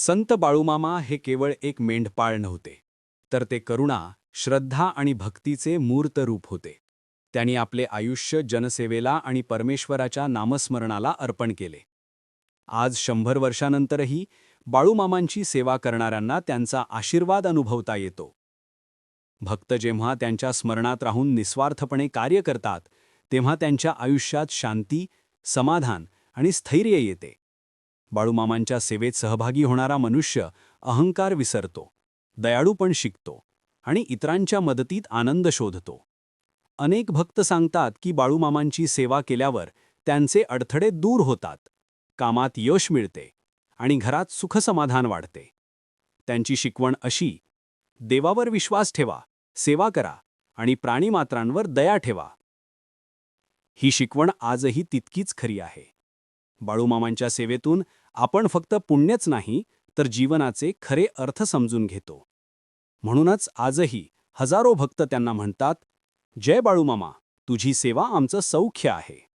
संत बाळूमामा हे केवळ एक मेंढपाळ नव्हते तर ते करुणा श्रद्धा आणि भक्तीचे मूर्त रूप होते. त्यांनी आपले आयुष्य जनसेवेला आणि परमेश्वराच्या नामस्मरणाला अर्पण केले. आज शंभर वर्षानंतरही बाळूमामांची सेवा करणाऱ्यांना त्यांचा आशीर्वाद अनुभवता येतो. भक्त जेव्हा त्यांच्या स्मरणात राहून निस्वार्थपणे कार्य करतात तेव्हा त्यांच्या आयुष्यात शांती समाधान आणि स्थैर्य येते. बाळूमामांच्या सेवेत सहभागी होणारा मनुष्य अहंकार विसरतो दयाळूपण शिकतो आणि इतरांच्या मदतीत आनंद शोधतो. अनेक भक्त सांगतात की बाळूमामांची सेवा केल्यावर त्यांचे अडथळे दूर होतात कामात यश मिळते आणि घरात सुखसमाधान वाढते. त्यांची शिकवण अशी देवावर विश्वास ठेवा सेवा करा आणि प्राणीमात्रांवर दया ठेवा. ही शिकवण आजही तितकीच खरी आहे. बाळूमामांच्या सेवेतून आपण फक्त पुण्यच नाही तर जीवनाचे खरे अर्थ समजून घेतो. म्हणूनच आजही हजारो भक्त त्यांना म्हणतात जय बाळूमामा तुझी सेवा आमचं सौख्य आहे.